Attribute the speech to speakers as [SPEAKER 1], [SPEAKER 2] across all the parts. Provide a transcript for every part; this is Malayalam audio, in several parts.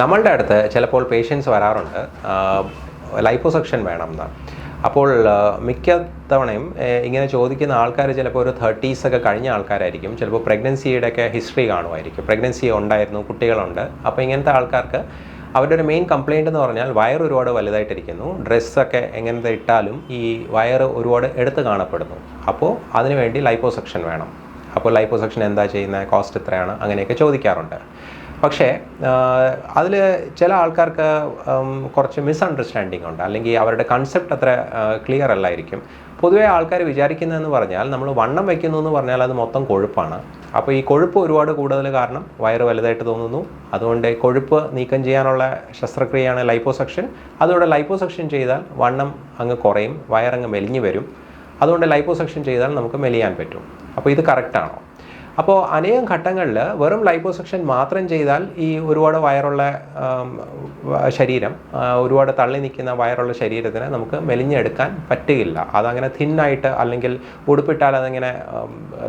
[SPEAKER 1] നമ്മളുടെ അടുത്ത് ചിലപ്പോൾ പേഷ്യൻസ് വരാറുണ്ട്. ലൈപ്പോസെക്ഷൻ വേണം എന്ന് അപ്പോൾ മിക്ക തവണയും ഇങ്ങനെ ചോദിക്കുന്ന ആൾക്കാർ ചിലപ്പോൾ ഒരു തേർട്ടീസ് ഒക്കെ കഴിഞ്ഞ ആൾക്കാരായിരിക്കും. ചിലപ്പോൾ പ്രഗ്നൻസിയുടെ ഒക്കെ ഹിസ്റ്ററി കാണുമായിരിക്കും. പ്രഗ്നൻസി ഉണ്ടായിരുന്നു കുട്ടികളുണ്ട്. അപ്പോൾ ഇങ്ങനത്തെ ആൾക്കാർക്ക് അവരുടെ ഒരു മെയിൻ കംപ്ലയിന്റ് എന്ന് പറഞ്ഞാൽ വയർ ഒരുപാട് വലുതായിട്ടിരിക്കുന്നു. ഡ്രസ്സൊക്കെ എങ്ങനത്തെ ഇട്ടാലും ഈ വയർ ഒരുപാട് എടുത്ത് കാണപ്പെടുന്നു. അപ്പോൾ അതിനുവേണ്ടി ലൈപ്പോസെക്ഷൻ വേണം. അപ്പോൾ ലൈപ്പോസെക്ഷൻ എന്താ ചെയ്യുന്നത്? കോസ്റ്റ് എത്രയാണ്? അങ്ങനെയൊക്കെ ചോദിക്കാറുണ്ട്. പക്ഷേ അതിൽ ചില ആൾക്കാർക്ക് കുറച്ച് മിസ്അണ്ടർസ്റ്റാൻഡിങ് ഉണ്ട്. അല്ലെങ്കിൽ അവരുടെ കൺസെപ്റ്റ് അത്ര ക്ലിയർ അല്ലായിരിക്കും. പൊതുവേ ആൾക്കാർ വിചാരിക്കുന്നതെന്ന് പറഞ്ഞാൽ നമ്മൾ വണ്ണം വയ്ക്കുന്നു എന്ന് പറഞ്ഞാൽ അത് മൊത്തം കൊഴുപ്പാണ്. അപ്പോൾ ഈ കൊഴുപ്പ് ഒരുപാട് കൂടുതൽ കാരണം വയറ് വലുതായിട്ട് തോന്നുന്നു. അതുകൊണ്ട് കൊഴുപ്പ് നീക്കം ചെയ്യാനുള്ള ശസ്ത്രക്രിയയാണ് ലൈപ്പോസെക്ഷൻ അതുകൊണ്ട് ലൈപ്പോസെക്ഷൻ ചെയ്താൽ വണ്ണം അങ്ങ് കുറയും വയറങ്ങ് മെലിഞ്ഞു വരും. അതുകൊണ്ട് ലൈപ്പോസെക്ഷൻ ചെയ്താൽ നമുക്ക് മെലിയാൻ പറ്റും. അപ്പോൾ ഇത് കറക്റ്റാണോ അപ്പോൾ അനേകം ഘട്ടങ്ങളിൽ വെറും ലൈപ്പോസക്ഷൻ മാത്രം ചെയ്താൽ ഈ ഒരുപാട് വയറുള്ള ശരീരം ഒരുപാട് തള്ളി നിൽക്കുന്ന വയറുള്ള ശരീരത്തിന് നമുക്ക് മെലിഞ്ഞെടുക്കാൻ പറ്റുകയില്ല. അതങ്ങനെ തിന്നായിട്ട് അല്ലെങ്കിൽ ഉടുപ്പിട്ടാൽ അതിങ്ങനെ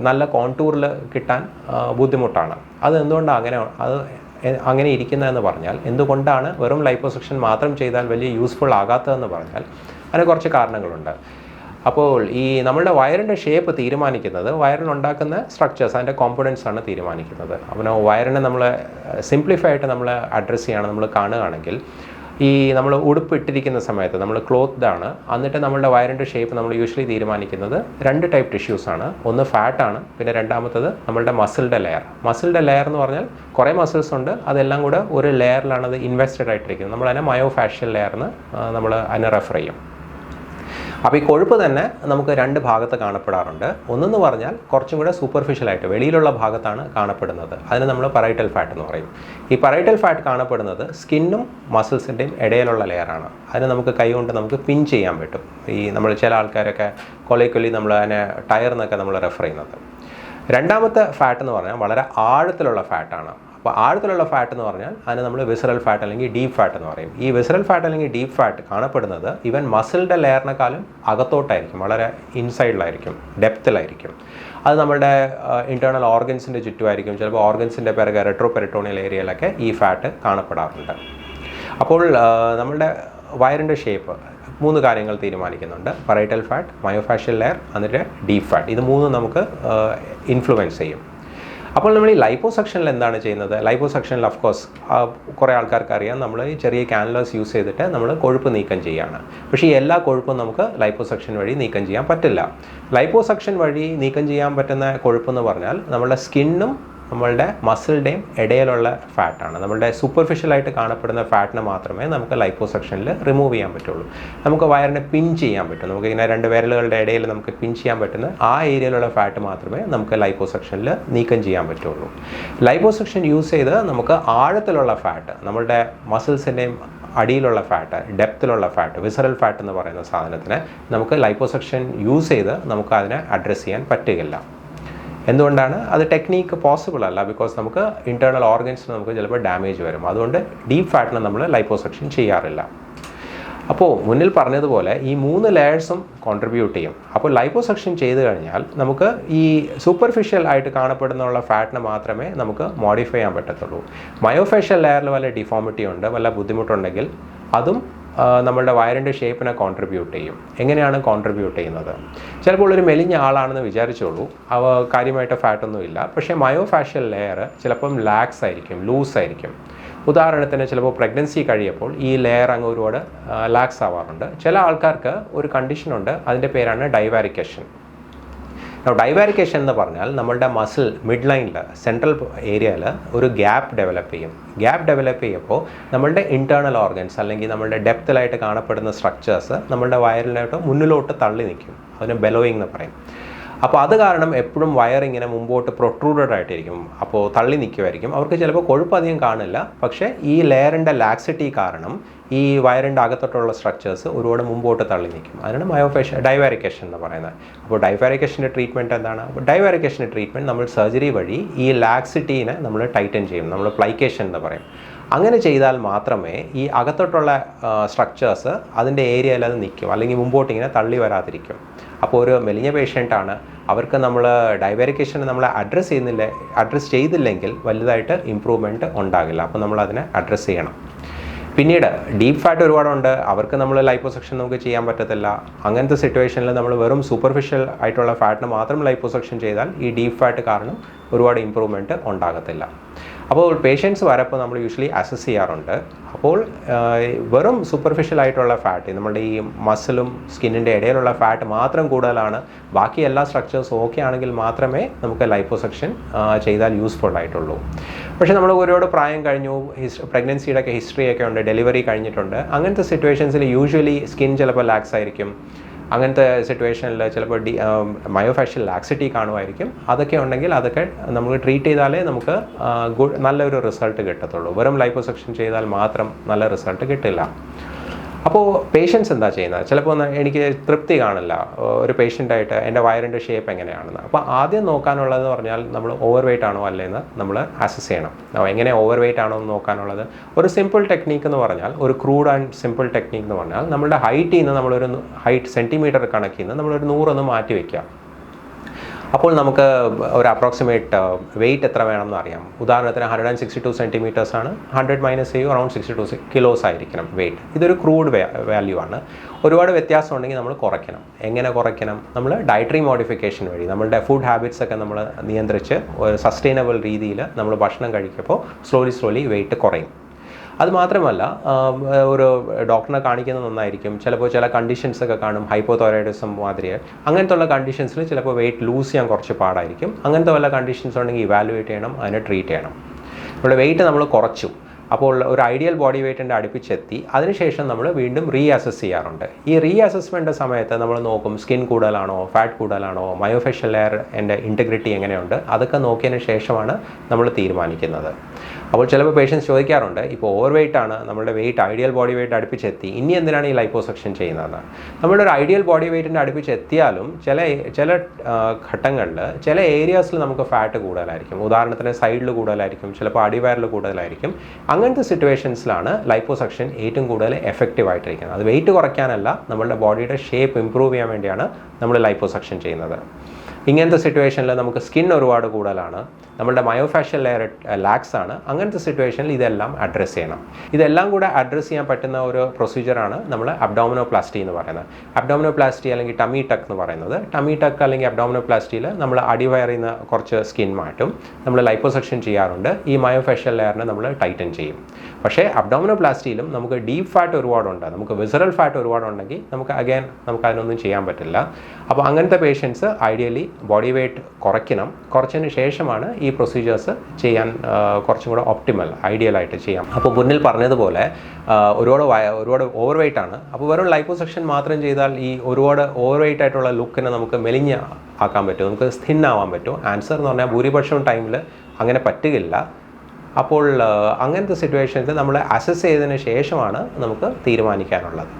[SPEAKER 1] നല്ല കോണ്ടൂറിൽ കിട്ടാൻ ബുദ്ധിമുട്ടാണ്. അത് എന്തുകൊണ്ടാണ് അങ്ങനെ അത് അങ്ങനെ ഇരിക്കുന്നതെന്ന് പറഞ്ഞാൽ എന്തുകൊണ്ടാണ് വെറും ലൈപ്പോസക്ഷൻ മാത്രം ചെയ്താൽ വലിയ യൂസ്ഫുൾ ആകാത്തതെന്ന് പറഞ്ഞാൽ അതിന് കുറച്ച് കാരണങ്ങളുണ്ട്. അപ്പോൾ ഈ നമ്മളുടെ വയറിന്റെ ഷേപ്പ് തീരുമാനിക്കുന്നത് വയറിനുണ്ടാക്കുന്ന സ്ട്രക്ചേഴ്സ് അതിന്റെ കോമ്പണൻസ് ആണ് തീരുമാനിക്കുന്നത്. അപ്പോൾ വയറിനെ നമ്മൾ സിംപ്ലിഫൈ ആയിട്ട് നമ്മൾ അഡ്രസ്സ് ചെയ്യണം നമ്മൾ കാണുകയാണെങ്കിൽ ഈ നമ്മൾ ഉടുപ്പ് ഇട്ടിരിക്കുന്ന സമയത്ത് നമ്മൾ ക്ലോത്ത് ആണ്. എന്നിട്ട് നമ്മളുടെ വയറിന്റെ ഷേപ്പ് നമ്മൾ യൂഷ്വലി തീരുമാനിക്കുന്നത് രണ്ട് ടൈപ്പ് ടിഷ്യൂസ് ആണ്. ഒന്ന് ഫാറ്റ് ആണ് പിന്നെ രണ്ടാമത്തത് നമ്മളുടെ മസിലിന്റെ ലെയർ മസിലിന്റെ ലെയർ എന്ന് പറഞ്ഞാൽ കുറേ മസിൽസ് ഉണ്ട്. അതെല്ലാം കൂടെ ഒരു ലെയറിലാണ് അത് ഇൻവെസ്റ്റഡ് ആയിട്ടിരിക്കുന്നത്. നമ്മൾ അതിനെ മയോഫാഷ്യൽ ലെയർ എന്ന് നമ്മൾ അതിനെ റെഫർ ചെയ്യും. അപ്പോൾ ഈ കൊഴുപ്പ് തന്നെ നമുക്ക് രണ്ട് ഭാഗത്ത് കാണപ്പെടാറുണ്ട്. ഒന്നെന്ന് പറഞ്ഞാൽ കുറച്ചും കൂടെ സൂപ്പർഫിഷ്യൽ ആയിട്ട് വെളിയിലുള്ള ഭാഗത്താണ് കാണപ്പെടുന്നത്. അതിന് നമ്മൾ പറൈറ്റൽ ഫാറ്റ് എന്ന് പറയും. ഈ പറൈറ്റൽ ഫാറ്റ് കാണപ്പെടുന്നത് സ്കിന്നും മസിൽസിന്റെയും ഇടയിലുള്ള ലെയറാണ് അതിന് നമുക്ക് കൈകൊണ്ട് നമുക്ക് പിൻ ചെയ്യാൻ പറ്റും. ഈ നമ്മൾ ചില ആൾക്കാരൊക്കെ കൊലയ്ക്കൊല്ലി നമ്മൾ അതിനെ ടയർ എന്നൊക്കെ നമ്മൾ റെഫർ ചെയ്യുന്നത്. രണ്ടാമത്തെ ഫാറ്റ് എന്ന് പറഞ്ഞാൽ വളരെ ആഴത്തിലുള്ള ഫാറ്റാണ് അപ്പോൾ ആഴത്തിലുള്ള ഫാറ്റ് എന്ന് പറഞ്ഞാൽ അതിന് നമ്മൾ വിസറൽ ഫാറ്റ് അല്ലെങ്കിൽ ഡീപ്പ് ഫാറ്റ് എന്ന് പറയും. ഈ വിസറൽ ഫാറ്റ് അല്ലെങ്കിൽ ഡീപ്പ് ഫാറ്റ് കാണപ്പെടുന്നത് ഇവൻ മസിലിന്റെ ലെയറിനെക്കാളും അകത്തോട്ടായിരിക്കും വളരെ ഇൻസൈഡിലായിരിക്കും ഡെപ്തിലായിരിക്കും അത് നമ്മുടെ ഇന്റേർണൽ ഓർഗൻസിന്റെ ചുറ്റുമായിരിക്കും. ചിലപ്പോൾ ഓർഗൻസിന്റെ പിറകെ റെട്രോ പെരിട്ടോണിയൽ ഏരിയയിലൊക്കെ ഈ ഫാറ്റ് കാണപ്പെടാറുണ്ട്. അപ്പോൾ നമ്മളുടെ വയറിന്റെ ഷേപ്പ് മൂന്ന് കാര്യങ്ങൾ തീരുമാനിക്കുന്നുണ്ട്. പറൈറ്റൽ ഫാറ്റ് മയോഫാഷ്യൽ ലെയർ എന്നിട്ട് ഡീപ്പ് ഫാറ്റ് ഇത് മൂന്നും നമുക്ക് ഇൻഫ്ലുവൻസ് ചെയ്യും. അപ്പോൾ നമ്മൾ ഈ ലൈപ്പോ സെക്ഷനിൽ എന്താണ് ചെയ്യുന്നത്? ലൈപ്പോസെക്ഷനിൽ ഓഫ് കോഴ്സ് കുറേ ആൾക്കാർക്ക് അറിയാം. നമ്മൾ ചെറിയ ക്യാൻലേഴ്സ് യൂസ് ചെയ്തിട്ട് നമ്മൾ കൊഴുപ്പ് നീക്കം ചെയ്യുകയാണ് പക്ഷേ ഈ എല്ലാ കൊഴുപ്പും നമുക്ക് ലൈപ്പോ സെക്ഷൻ വഴി നീക്കം ചെയ്യാൻ പറ്റില്ല. ലൈപ്പോ സെക്ഷൻ വഴി നീക്കം ചെയ്യാൻ പറ്റുന്ന കൊഴുപ്പെന്ന് പറഞ്ഞാൽ നമ്മുടെ സ്കിന്നും നമ്മളുടെ മസിലിന്റെയും ഇടയിലുള്ള ഫാറ്റാണ് നമ്മളുടെ സൂപ്പർഫിഷ്യലായിട്ട് കാണപ്പെടുന്ന ഫാറ്റിനെ മാത്രമേ നമുക്ക് ലൈപ്പോസെക്ഷനിൽ റിമൂവ് ചെയ്യാൻ പറ്റുള്ളൂ. നമുക്ക് വയറിനെ പിൻ ചെയ്യാൻ പറ്റും. നമുക്ക് ഇങ്ങനെ രണ്ട് വിരലുകളുടെ ഇടയിൽ നമുക്ക് പിൻ ചെയ്യാൻ പറ്റുന്ന ആ ഏരിയയിലുള്ള ഫാറ്റ് മാത്രമേ നമുക്ക് ലൈപ്പോസെക്ഷനിൽ നീക്കം ചെയ്യാൻ പറ്റുള്ളൂ. ലൈപ്പോസെക്ഷൻ യൂസ് ചെയ്ത് നമുക്ക് ആഴത്തിലുള്ള ഫാറ്റ് നമ്മളുടെ മസിൽസിന്റെയും അടിയിലുള്ള ഫാറ്റ് ഡെപ്തിലുള്ള ഫാറ്റ് വിസറൽ ഫാറ്റ് എന്ന് പറയുന്ന സാധനത്തിന് നമുക്ക് ലൈപ്പോസെക്ഷൻ യൂസ് ചെയ്ത് നമുക്ക് അതിനെ അഡ്രസ്സ് ചെയ്യാൻ പറ്റുകയില്ല. എന്തുകൊണ്ടാണ്? അത് ടെക്നീക്ക് പോസിബിൾ അല്ല. ബിക്കോസ് നമുക്ക് ഇന്റേർണൽ ഓർഗൻസിന് നമുക്ക് ചിലപ്പോൾ ഡാമേജ് വരും. അതുകൊണ്ട് ഡീപ്പ് ഫാറ്റിനെ നമ്മൾ ലൈപ്പോസെക്ഷൻ ചെയ്യാറില്ല. അപ്പോൾ മുന്നിൽ പറഞ്ഞതുപോലെ ഈ മൂന്ന് ലെയേഴ്സും കോൺട്രിബ്യൂട്ട് ചെയ്യും. അപ്പോൾ ലൈപ്പോസെക്ഷൻ ചെയ്ത് കഴിഞ്ഞാൽ നമുക്ക് ഈ സൂപ്പർഫിഷ്യൽ ആയിട്ട് കാണപ്പെടുന്ന ഫാറ്റിനെ മാത്രമേ നമുക്ക് മോഡിഫൈ ചെയ്യാൻ പറ്റത്തുള്ളൂ. മയോഫേഷ്യൽ ലെയറിൽ വല്ല ഡിഫോമിറ്റി ഉണ്ട് വല്ല ബുദ്ധിമുട്ടുണ്ടെങ്കിൽ അതും നമ്മളുടെ വയറിന്റെ ഷേപ്പിനെ കോൺട്രിബ്യൂട്ട് ചെയ്യും. എങ്ങനെയാണ് കോൺട്രിബ്യൂട്ട് ചെയ്യുന്നത്? ചിലപ്പോൾ ഒരു മെലിഞ്ഞ ആളാണെന്ന് വിചാരിച്ചോളൂ. അവ കാര്യമായിട്ട് ഫാറ്റൊന്നും ഇല്ല. പക്ഷേ മയോഫാഷ്യൽ ലെയർ ചിലപ്പം ലാക്സ് ആയിരിക്കും ലൂസ് ആയിരിക്കും. ഉദാഹരണത്തിന് ചിലപ്പോൾ പ്രഗ്നൻസി കഴിയപ്പോൾ ഈ ലെയർ അങ്ങ് ഒരുപാട് ലാക്സ് ആവാറുണ്ട്. ചില ആൾക്കാർക്ക് ഒരു കണ്ടീഷനുണ്ട് അതിന്റെ പേരാണ് ഡൈവാരിക്കേഷൻ ഡൈവാരിക്കേഷൻ എന്ന് പറഞ്ഞാൽ നമ്മളുടെ മസിൽ മിഡ് ലൈനിൽ സെൻട്രൽ ഏരിയയിൽ ഒരു ഗ്യാപ്പ് ഡെവലപ്പ് ചെയ്യും. ഗ്യാപ്പ് ഡെവലപ്പ് ചെയ്യുമ്പോൾ നമ്മളുടെ ഇന്റേർണൽ ഓർഗൻസ് അല്ലെങ്കിൽ നമ്മളുടെ ഡെപ്തിലായിട്ട് കാണപ്പെടുന്ന സ്ട്രക്ചേഴ്സ് നമ്മളുടെ വയറിലോട്ട് മുന്നിലോട്ട് തള്ളി നിൽക്കും. അതിന് ബെലോയിങ് എന്ന് പറയും. അപ്പോൾ അത് കാരണം എപ്പോഴും വയർ ഇങ്ങനെ മുമ്പോട്ട് പ്രൊട്രൂഡഡ് ആയിട്ടിരിക്കും. അപ്പോൾ തള്ളി നിൽക്കുമായിരിക്കും അവർക്ക് ചിലപ്പോൾ കൊഴുപ്പ് അധികം കാണില്ല. പക്ഷേ ഈ ലെയറിന്റെ ലാക്സിറ്റി കാരണം ഈ വയറിന്റെ അകത്തോട്ടുള്ള സ്ട്രക്ചേഴ്സ് ഒരുപാട് മുമ്പോട്ട് തള്ളി നിൽക്കും. അതിനാണ് മയോഫേഷൻ ഡൈവാരിക്കേഷൻ എന്ന് പറയുന്നത്. അപ്പോൾ ഡൈവാരിക്കേഷന്റെ ട്രീറ്റ്മെന്റ് എന്താണ്? അപ്പോൾ ഡൈവാരിക്കേഷന്റെ ട്രീറ്റ്മെന്റ് നമ്മൾ സർജറി വഴി ഈ ലാക്സിറ്റീനെ നമ്മൾ ടൈറ്റൻ ചെയ്യും. നമ്മൾ പ്ലൈക്കേഷൻ എന്ന് പറയും. അങ്ങനെ ചെയ്താൽ മാത്രമേ ഈ അകത്തോട്ടുള്ള സ്ട്രക്ചേഴ്സ് അതിന്റെ ഏരിയയിൽ അത് നിൽക്കും. അല്ലെങ്കിൽ മുമ്പോട്ട് ഇങ്ങനെ തള്ളി വരാതിരിക്കും. അപ്പോൾ ഒരു മെലിഞ്ഞ പേഷ്യന്റാണ് അവർക്ക് നമ്മൾ ഡയബറ്റിക്കേഷൻ നമ്മൾ അഡ്രസ്സ് ചെയ്യുന്നില്ല അഡ്രസ്സ് ചെയ്തില്ലെങ്കിൽ വലുതായിട്ട് ഇമ്പ്രൂവ്മെന്റ് ഉണ്ടാകില്ല. അപ്പോൾ നമ്മൾ അതിനെ അഡ്രസ്സ് ചെയ്യണം. പിന്നീട് ഡീപ്പ് ഫാറ്റ് ഒരുപാടുണ്ട്. അവർക്ക് നമ്മൾ ലൈപ്പോസെക്ഷൻ നമുക്ക് ചെയ്യാൻ പറ്റത്തില്ല. അങ്ങനത്തെ സിറ്റുവേഷനിൽ നമ്മൾ വെറും സൂപ്പർഫിഷ്യൽ ആയിട്ടുള്ള ഫാറ്റിന് മാത്രം ലൈപ്പോസെക്ഷൻ ചെയ്താൽ ഈ ഡീപ്പ് ഫാറ്റ് കാരണം ഒരുപാട് ഇമ്പ്രൂവ്മെന്റ് ഉണ്ടാകത്തില്ല. അപ്പോൾ പേഷ്യൻസ് വരപ്പോൾ നമ്മൾ യൂഷ്വലി അസസ് ചെയ്യാറുണ്ട്. അപ്പോൾ വെറും സൂപ്പർഫിഷ്യൽ ആയിട്ടുള്ള ഫാറ്റ് നമ്മുടെ ഈ മസിലും സ്കിന്നിന്റെ ഇടയിലുള്ള ഫാറ്റ് മാത്രം കൂടുതലാണ്. ബാക്കി എല്ലാ സ്ട്രക്ചേഴ്സ് ഓക്കെ ആണെങ്കിൽ മാത്രമേ നമുക്ക് ലൈപ്പോസെക്ഷൻ ചെയ്താൽ യൂസ്ഫുൾ ആയിട്ടുള്ളൂ. പക്ഷേ നമ്മൾ ഒരുപാട് പ്രായം കഴിഞ്ഞു. ഹിസ് പ്രഗ്നൻസിയുടെ ഒക്കെ ഹിസ്റ്ററി ഒക്കെ ഉണ്ട്. ഡെലിവറി കഴിഞ്ഞിട്ടുണ്ട്. അങ്ങനത്തെ സിറ്റുവേഷൻസിൽ യൂഷ്വലി സ്കിൻ ചിലപ്പോൾ ലാക്സ് ആയിരിക്കും. അങ്ങനത്തെ സിറ്റുവേഷനിൽ ചിലപ്പോൾ ഡി മയോഫാഷ്യൽ ലാക്സിറ്റി കാണുമായിരിക്കും. അതൊക്കെ ഉണ്ടെങ്കിൽ അതൊക്കെ നമുക്ക് ട്രീറ്റ് ചെയ്താലേ നമുക്ക് നല്ലൊരു റിസൾട്ട് കിട്ടത്തുള്ളൂ. വെറും ലൈപ്പോസെക്ഷൻ ചെയ്താൽ മാത്രം നല്ല റിസൾട്ട് കിട്ടില്ല. അപ്പോൾ പേഷ്യൻസ് എന്താ ചെയ്യുന്നത്? ചിലപ്പോൾ എനിക്ക് തൃപ്തി കാണില്ല. ഒരു പേഷ്യന്റായിട്ട് എന്റെ വയറിന്റെ ഷേപ്പ് എങ്ങനെയാണെന്ന്. അപ്പോൾ ആദ്യം നോക്കാനുള്ളതെന്ന് പറഞ്ഞാൽ നമ്മൾ ഓവർ വെയിറ്റ് ആണോ അല്ലേന്ന് നമ്മൾ അസസ് ചെയ്യണം. എങ്ങനെ ഓവർ വെയിറ്റ് ആണോ എന്ന് നോക്കാനുള്ളത്. ഒരു സിമ്പിൾ ടെക്നീക്ക് എന്ന് പറഞ്ഞാൽ ഒരു ക്രൂഡ് ആൻഡ് സിമ്പിൾ ടെക്നീക്ക് എന്ന് പറഞ്ഞാൽ നമ്മുടെ ഹൈറ്റിൽ നിന്ന് നമ്മളൊരു ഹൈറ്റ് സെന്റിമീറ്റർ കണക്കിൽ നിന്ന് നമ്മളൊരു നൂറൊന്ന് മാറ്റി വയ്ക്കുക അപ്പോൾ നമുക്ക് ഒരു അപ്രോക്സിമേറ്റ് വെയിറ്റ് എത്ര വേണമെന്ന് അറിയാം. ഉദാഹരണത്തിന് hundred and sixty two centimetres ആണ് ഹൺഡ്രഡ് മൈനസ് ചെയ്യും അറൗണ്ട് സിക്സ്റ്റി ടു കിലോസ് ആയിരിക്കണം വെയിറ്റ് ഇതൊരു ക്രൂഡ് വാല്യൂ ആണ്. ഒരുപാട് വ്യത്യാസം ഉണ്ടെങ്കിൽ നമ്മൾ കുറയ്ക്കണം. എങ്ങനെ കുറയ്ക്കണം? നമ്മൾ ഡയറ്ററി മോഡിഫിക്കേഷൻ വഴി നമ്മളുടെ ഫുഡ് ഹാബിറ്റ്സ് ഒക്കെ നമ്മൾ നിയന്ത്രിച്ച് ഒരു സസ്റ്റൈനബിൾ രീതിയിൽ നമ്മൾ ഭക്ഷണം കഴിക്കുമ്പോൾ സ്ലോലി സ്ലോലി വെയിറ്റ് കുറയും. അത് മാത്രമല്ല ഒരു ഡോക്ടറിനെ കാണിക്കുന്നത് നന്നായിരിക്കും. ചിലപ്പോൾ ചില കണ്ടീഷൻസ് ഒക്കെ കാണും ഹൈപ്പോതൈറോയിഡിസം മാതിരി. അങ്ങനത്തെ ഉള്ള കണ്ടീഷൻസിൽ ചിലപ്പോൾ വെയിറ്റ് ലൂസ് ചെയ്യാൻ കുറച്ച് പാടായിരിക്കും. അങ്ങനത്തെ വല്ല കണ്ടീഷൻസ് ഉണ്ടെങ്കിൽ ഇവാലുവേറ്റ് ചെയ്യണം അതിനെ ട്രീറ്റ് ചെയ്യണം. ഇവിടെ വെയിറ്റ് നമ്മൾ കുറച്ചു. അപ്പോൾ ഒരു ഐഡിയൽ ബോഡി വെയിറ്റിന്റെ അടുപ്പിച്ചെത്തി. അതിനുശേഷം നമ്മൾ വീണ്ടും റീ അസസ് ചെയ്യാറുണ്ട്. ഈ റീ അസസ്മെന്റ് സമയത്ത് നമ്മൾ നോക്കും സ്കിൻ കൂടുതലാണോ ഫാറ്റ് കൂടുതലാണോ മയോഫെഷ്യൽ ലെയർ എന്റെ ഇന്റഗ്രിറ്റി എങ്ങനെയുണ്ട്? അതൊക്കെ നോക്കിയതിന് ശേഷമാണ് നമ്മൾ തീരുമാനിക്കുന്നത്. അപ്പോൾ ചിലപ്പോൾ പേഷ്യൻസ് ചോദിക്കാറുണ്ട് ഇപ്പോൾ ഓവർ വെയിറ്റ് ആണ് നമ്മുടെ വെയിറ്റ് ഐഡിയൽ ബോഡി വെയിറ്റ് അടുപ്പിച്ചെത്തി ഇനി എന്തിനാണ് ഈ ലൈപ്പോസെക്ഷൻ ചെയ്യുന്നത് നമ്മുടെ ഒരു ഐഡിയൽ ബോഡി വെയിറ്റിന്റെ അടുപ്പിച്ചെത്തിയാലും ചില ചില ഘട്ടങ്ങളിൽ ചില ഏരിയാസിൽ നമുക്ക് ഫാറ്റ് കൂടുതലായിരിക്കും. ഉദാഹരണത്തിന് സൈഡിൽ കൂടുതലായിരിക്കും ചിലപ്പോൾ അടിവയറിൽ കൂടുതലായിരിക്കും. അങ്ങനത്തെ സിറ്റുവേഷൻസിലാണ് ലൈപ്പോസെക്ഷൻ ഏറ്റവും കൂടുതൽ എഫക്റ്റീവ് ആയിട്ടിരിക്കുന്നത്. അത് വെയിറ്റ് കുറയ്ക്കാനല്ല നമ്മളുടെ ബോഡിയുടെ ഷേപ്പ് ഇമ്പ്രൂവ് ചെയ്യാൻ വേണ്ടിയാണ് നമ്മൾ ലൈപ്പോസെക്ഷൻ ചെയ്യുന്നത്. ഇങ്ങനത്തെ സിറ്റുവേഷനിൽ നമുക്ക് സ്കിൻ ഒരുപാട് കൂടുതലാണ്. നമ്മളുടെ മയോഫാഷ്യൽ ലെയർ ലാക്സ് ആണ്. അങ്ങനത്തെ സിറ്റുവേഷനിൽ ഇതെല്ലാം അഡ്രസ്സ് ചെയ്യണം. ഇതെല്ലാം കൂടെ അഡ്രസ്സ് ചെയ്യാൻ പറ്റുന്ന ഒരു പ്രൊസീജിയറാണ് നമ്മൾ അബ്ഡോമിനോപ്ലാസ്റ്റി എന്ന് പറയുന്നത്. അബ്ഡോമിനോപ്ലാസ്റ്റി അല്ലെങ്കിൽ ടമി ടക്ക് എന്ന് പറയുന്നത്. ടമി ടക്ക് അല്ലെങ്കിൽ അബ്ഡോമിനോപ്ലാസ്റ്റിയിൽ നമ്മൾ അടിവയറിൽ നിന്ന് കുറച്ച് സ്കിൻ മാറ്റും. നമ്മൾ ലൈപ്പോസെക്ഷൻ ചെയ്യാറുണ്ട്. ഈ മയോഫാഷ്യൽ ലെയറിനെ നമ്മൾ ടൈറ്റൻ ചെയ്യും. പക്ഷേ അബ്ഡോമിനോപ്ലാസ്റ്റിയിലും നമുക്ക് ഡീപ്പ് ഫാറ്റ് ഒരുപാടുണ്ട്. നമുക്ക് വിസറൽ ഫാറ്റ് ഒരുപാടുണ്ടെങ്കിൽ നമുക്ക് അഗൈൻ നമുക്ക് അതിനൊന്നും ചെയ്യാൻ പറ്റില്ല. അപ്പോൾ അങ്ങനത്തെ പേഷ്യൻസ് ഐഡിയലി ബോഡി വെയ്റ്റ് കുറയ്ക്കണം. കുറച്ചതിന് ശേഷമാണ് ഈ പ്രൊസീജിയേഴ്സ് ചെയ്യാൻ കുറച്ചും കൂടെ ഒപ്റ്റിമൽ ഐഡിയൽ ആയിട്ട് ചെയ്യാം. അപ്പോൾ മുന്നിൽ പറഞ്ഞതുപോലെ ഒരുപാട് ഒരുപാട് ഓവർ വെയിറ്റ് ആണ്. അപ്പോൾ വെറും ലൈപ്പോസെക്ഷൻ മാത്രം ചെയ്താൽ ഈ ഒരുപാട് ഓവർ വെയിറ്റ് ആയിട്ടുള്ള ലുക്കിനെ നമുക്ക് മെലിഞ്ഞ ആക്കാൻ പറ്റും. നമുക്ക് സ്ഥിൻ ആവാൻ പറ്റും. ആൻസർ എന്ന് പറഞ്ഞാൽ ഭൂരിപക്ഷം ടൈമിൽ അങ്ങനെ പറ്റുകയില്ല. അപ്പോൾ അങ്ങനത്തെ സിറ്റുവേഷനിൽ നമ്മൾ അസസ് ചെയ്തതിന് ശേഷമാണ് നമുക്ക് തീരുമാനിക്കാനുള്ളത്.